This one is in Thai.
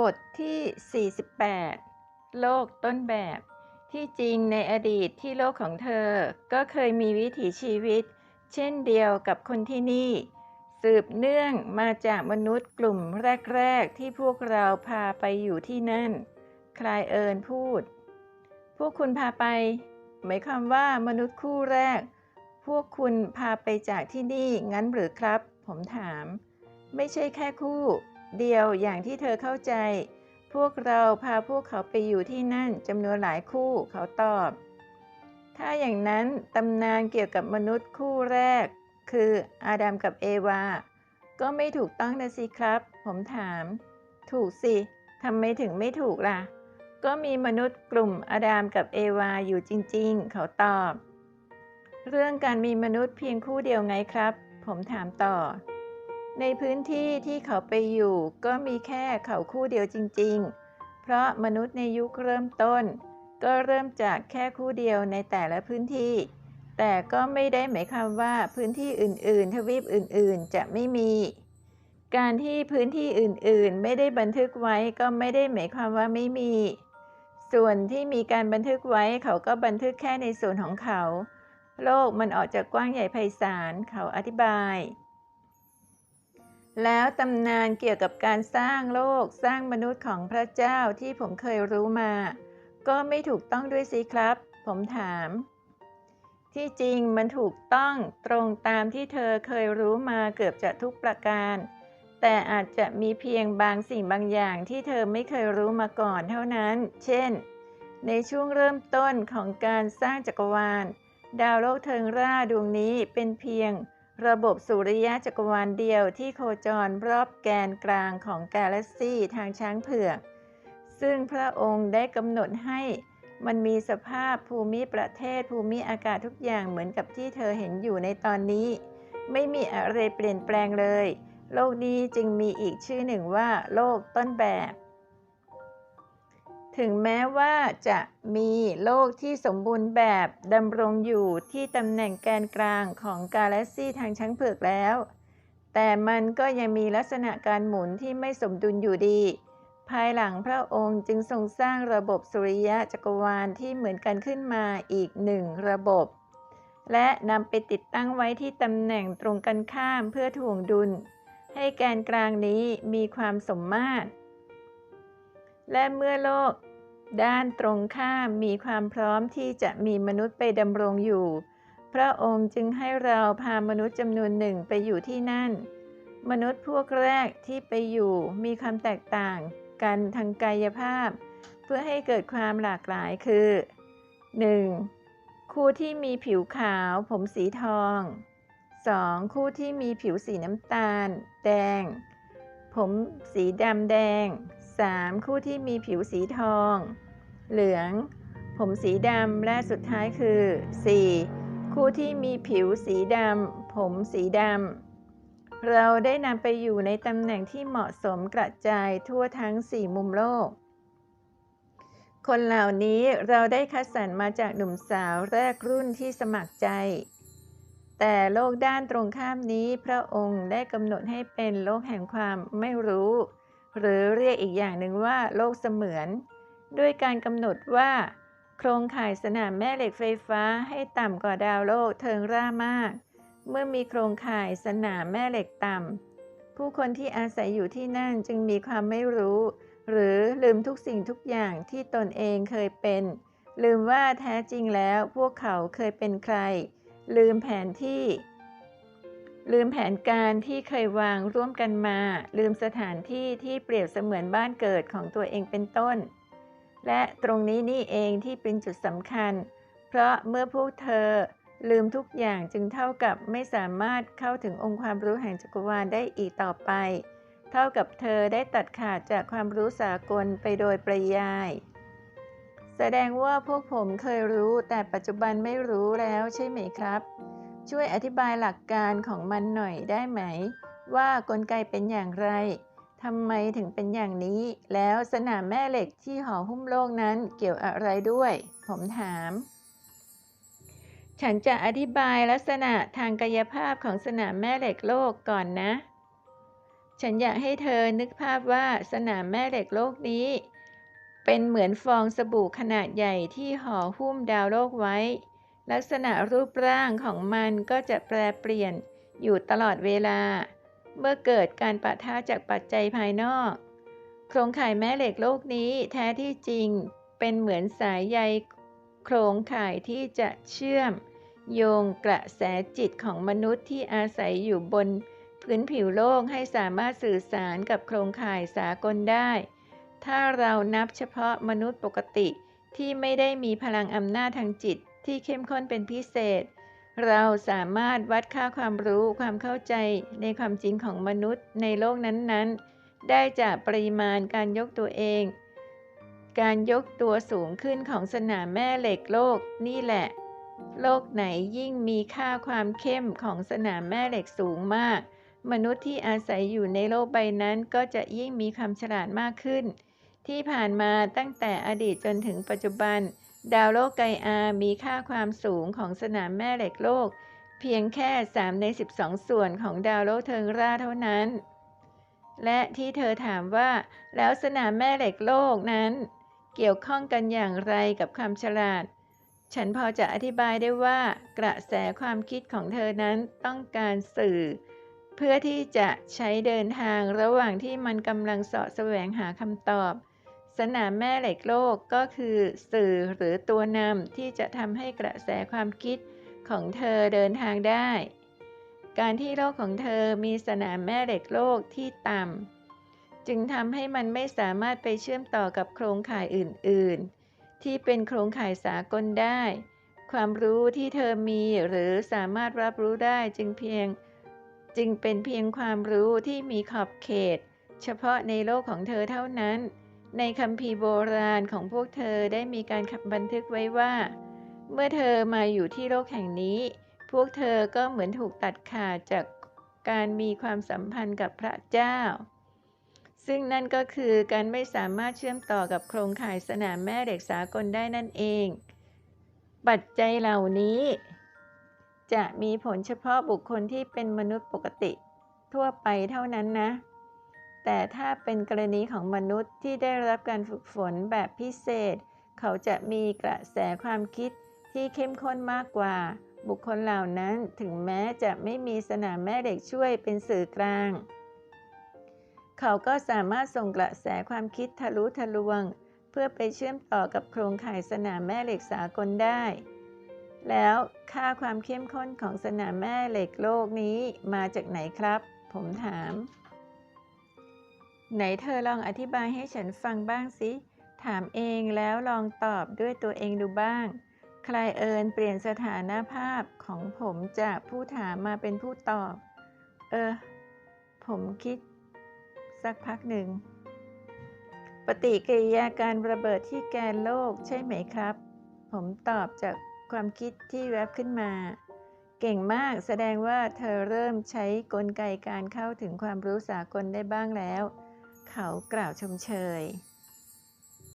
บทที่ 48 โลกต้นแบบ ที่จริงในอดีตที่โลกของเธอ ก็เคยมีวิถีชีวิต เช่นเดียวกับคนที่นี่ สืบเนื่องมาจากมนุษย์กลุ่มแรก ๆ ที่พวกเราพาไปอยู่ที่นั่น คลายเอิญพูด พวกคุณพาไป หมายความว่ามนุษย์คู่แรก พวกคุณพาไปจากที่นี่งั้นหรือครับ ผมถาม ไม่ใช่แค่คู่ เดียวอย่างที่เธอเข้าใจ พวกเราพาพวกเขาไปอยู่ที่นั่นจำนวนหลายคู่เขาตอบ ถ้าอย่างนั้นตำนานเกี่ยวกับมนุษย์คู่แรก คืออาดัมกับเอวา ก็ไม่ถูกต้องนะสิครับ ผมถาม ถูกสิทำไมถึงไม่ถูกล่ะ ก็มีมนุษย์กลุ่มอาดัมกับเอวาอยู่จริง ๆ เขาตอบ เรื่องการมีมนุษย์เพียงคู่เดียวไงครับ ผมถามต่อ ในพื้นที่ที่เขาไปอยู่ก็มีแค่เขาคู่เดียวจริง ๆ เพราะมนุษย์ในยุคเริ่มต้น ก็เริ่มจากแค่คู่เดียวในแต่ละพื้นที่ แต่ก็ไม่ได้หมายความว่าพื้นที่อื่น ๆ ทวีปอื่น ๆ จะไม่มี การที่พื้นที่อื่น ๆ ไม่ได้บันทึกไว้ก็ไม่ได้หมายความว่าไม่มี ส่วนที่มีการบันทึกไว้เขาก็บันทึกแค่ในส่วนของเขา โลกมันออกจากกว้างใหญ่ไพศาลเขาอธิบาย แล้วตำนานเกี่ยวกับการสร้างโลกสร้างมนุษย์ของพระเจ้าที่ผมเคยรู้มา ก็ไม่ถูกต้องด้วยสิครับ ผมถาม ที่จริงมันถูกต้องตรงตามที่เธอเคยรู้มาเกือบจะทุกประการ แต่อาจจะมีเพียงบางสิ่งบางอย่างที่เธอไม่เคยรู้มาก่อนเท่านั้น เช่น ในช่วงเริ่มต้นของการสร้างจักรวาล ดาวโลกเทิงร่าดวงนี้เป็นเพียง ระบบสุริยะจักรวาลเดียวที่โคจรรอบแกนกลางของกาแล็กซีทางช้างเผือก ซึ่งพระองค์ได้กำหนดให้มันมีสภาพภูมิประเทศภูมิอากาศทุกอย่างเหมือนกับที่เธอเห็นอยู่ในตอนนี้ ไม่มีอะไรเปลี่ยนแปลงเลย โลกนี้จึงมีอีกชื่อหนึ่งว่า โลกต้นแบบ ถึงแม้ว่าจะมีโลกที่สมบูรณ์แบบดำรงอยู่ที่ตำแหน่งแกนกลางของกาแล็กซีทางช้างเผือกแล้ว แต่มันก็ยังมีลักษณะการหมุนที่ไม่สมดุลอยู่ดี ภายหลังพระองค์จึงทรงสร้างระบบสุริยะจักรวาลที่เหมือนกันขึ้นมาอีกหนึ่งระบบ และนำไปติดตั้งไว้ที่ตำแหน่งตรงกันข้ามเพื่อถ่วงดุล ให้แกนกลางนี้มีความสมมาตร และเมื่อโลกด้านตรงข้ามมีความพร้อมที่จะมีมนุษย์ไปดำรงอยู่ พระองค์จึงให้เราพามนุษย์จำนวนหนึ่งไปอยู่ที่นั่น มนุษย์พวกแรกที่ไปอยู่มีความแตกต่างกันทางกายภาพ เพื่อให้เกิดความหลากหลายคือ 1. คู่ที่มีผิวขาวผมสีทอง 2. คู่ที่มีผิวสีน้ำตาล แดง ผมสีดำแดง 3. คู่ที่มีผิวสีทอง เหลือง ผมสีดำและสุดท้ายคือ 4. คู่ที่มีผิวสีดำ ผมสีดำ เราได้นำไปอยู่ในตำแหน่งที่เหมาะสมกระจายทั่วทั้ง 4 มุมโลก คนเหล่านี้เราได้คัดสรรมาจากหนุ่มสาวแรกรุ่นที่สมัครใจแต่โลกด้านตรงข้ามนี้พระองค์ได้กำหนดให้เป็นโลกแห่งความไม่รู้ หรือเรียกอีกอย่างหนึ่งว่าโลกเสมือน ด้วยการกำหนดว่า โครงข่ายสนามแม่เหล็กไฟฟ้าให้ต่ำกว่าดาวโลกเทิงร่ามาก เมื่อมีโครงข่ายสนามแม่เหล็กต่ำผู้คนที่อาศัยอยู่ที่นั่นจึงมีความไม่รู้ หรือลืมทุกสิ่งทุกอย่างที่ตนเองเคยเป็น ลืมว่าแท้จริงแล้วพวกเขาเคยเป็นใคร ลืมแผนที่ ลืมแผนการที่เคยวางร่วมกันมา ลืมสถานที่ที่เปรียบเสมือนบ้านเกิดของตัวเองเป็นต้น และตรงนี้นี่เองที่เป็นจุดสำคัญ เพราะเมื่อพวกเธอลืมทุกอย่างจึงเท่ากับไม่สามารถเข้าถึงองค์ความรู้แห่งจักรวาลได้อีกต่อไป เท่ากับเธอได้ตัดขาดจากความรู้สากลไปโดยปริยาย แสดงว่าพวกผมเคยรู้แต่ปัจจุบันไม่รู้แล้วใช่ไหมครับ ช่วยอธิบายหลักการของมันหน่อยได้ไหม ว่ากลไกเป็นอย่างไรทำไมถึงเป็นอย่างนี้ แล้วสนามแม่เหล็กที่ห่อหุ้มโลกนั้นเกี่ยวอะไรด้วย ผมถาม ฉันจะอธิบายลักษณะทางกายภาพของสนามแม่เหล็กโลกก่อนนะ ฉันอยากให้เธอนึกภาพว่าสนามแม่เหล็กโลกนี้ เป็นเหมือนฟองสบู่ขนาดใหญ่ที่ห่อหุ้มดาวโลกไว้ ลักษณะรูปร่างของมันก็จะแปรเปลี่ยนอยู่ตลอดเวลา เมื่อเกิดการปะทะจากปัจจัยภายนอก โครงข่ายแม่เหล็กโลกนี้แท้ที่จริงเป็นเหมือนสายใยโครงข่ายที่จะเชื่อม โยงกระแสจิตของมนุษย์ที่อาศัยอยู่บนพื้นผิวโลกให้สามารถสื่อสารกับโครงข่ายสากลได้ ถ้าเรานับเฉพาะมนุษย์ปกติที่ไม่ได้มีพลังอำนาจทางจิต ที่เข้มข้นเป็นพิเศษ เราสามารถวัดค่าความรู้ความเข้าใจในความจริงของมนุษย์ในโลกนั้นๆ ได้จากปริมาณการยกตัวเอง การยกตัวสูงขึ้นของสนามแม่เหล็กโลกนี่แหละ โลกไหนยิ่งมีค่าความเข้มของสนามแม่เหล็กสูงมาก มนุษย์ที่อาศัยอยู่ในโลกใบนั้นก็จะยิ่งมีความฉลาดมากขึ้น ที่ผ่านมาตั้งแต่อดีตจนถึงปัจจุบัน ดาวโลกไกอามีค่าความสูงของสนามแม่เหล็กโลก เพียงแค่ 3 ใน 12 ส่วนของดาวโลกเทิงราเท่านั้น และที่เธอถามว่า แล้วสนามแม่เหล็กโลกนั้น เกี่ยวข้องกันอย่างไรกับความฉลาด ฉันพอจะอธิบายได้ว่ากระแสความคิดของเธอนั้นต้องการสื่อ เพื่อที่จะใช้เดินทางระหว่างที่มันกำลังเสาะแสวงหาคำตอบ สนามแม่เหล็กโลกก็คือสื่อหรือตัวนำที่จะทำให้กระแสความคิดของเธอเดินทางได้ การที่โลกของเธอมีสนามแม่เหล็กโลกที่ต่ำจึงทำให้มันไม่สามารถไปเชื่อมต่อกับโครงข่ายอื่น ๆ ที่เป็นโครงข่ายสากลได้ ความรู้ที่เธอมีหรือสามารถรับรู้ได้จึงเพียง จึงเป็นเพียงความรู้ที่มีขอบเขต เฉพาะในโลกของเธอเท่านั้น ในคัมภีโบราณของพวกเธอได้มีการบันทึกไว้ว่า เมื่อเธอมาอยู่ที่โลกแห่งนี้ พวกเธอก็เหมือนถูกตัดขาดจากการมีความสัมพันธ์กับพระเจ้า ซึ่งนั่นก็คือการไม่สามารถเชื่อมต่อกับโครงข่ายสนามแม่เหล็กสากลได้นั่นเอง ปัจจัยเหล่านี้ จะมีผลเฉพาะบุคคลที่เป็นมนุษย์ปกติทั่วไปเท่านั้นนะ แต่ถ้าเป็นกรณีของมนุษย์ที่ได้รับการฝึกฝนแบบพิเศษ เขาจะมีกระแสความคิดที่เข้มข้นมากกว่า บุคคลเหล่านั้นถึงแม้จะไม่มีสนามแม่เหล็กช่วยเป็นสื่อกลาง เขาก็สามารถส่งกระแสความคิดทะลุทะลวง เพื่อไปเชื่อมต่อกับโครงข่ายสนามแม่เหล็กสากลได้ แล้วค่าความเข้มข้นของสนามแม่เหล็กโลกนี้มาจากไหนครับ ผมถาม ไหนเธอลองอธิบายให้ฉันฟังบ้างสิ ถามเองแล้วลองตอบด้วยตัวเองดูบ้าง ใครเอิญเปลี่ยนสถานภาพของผมจากผู้ถามมาเป็นผู้ตอบ เออ ผมคิด สักพักหนึ่ง ปฏิกิริยาการระเบิดที่แกนโลกใช่ไหมครับ ผมตอบจากความคิดที่แวบขึ้นมา เก่งมากแสดงว่าเธอเริ่มใช้กลไกการเข้าถึงความรู้สากลได้บ้างแล้ว เขากล่าวชมเชย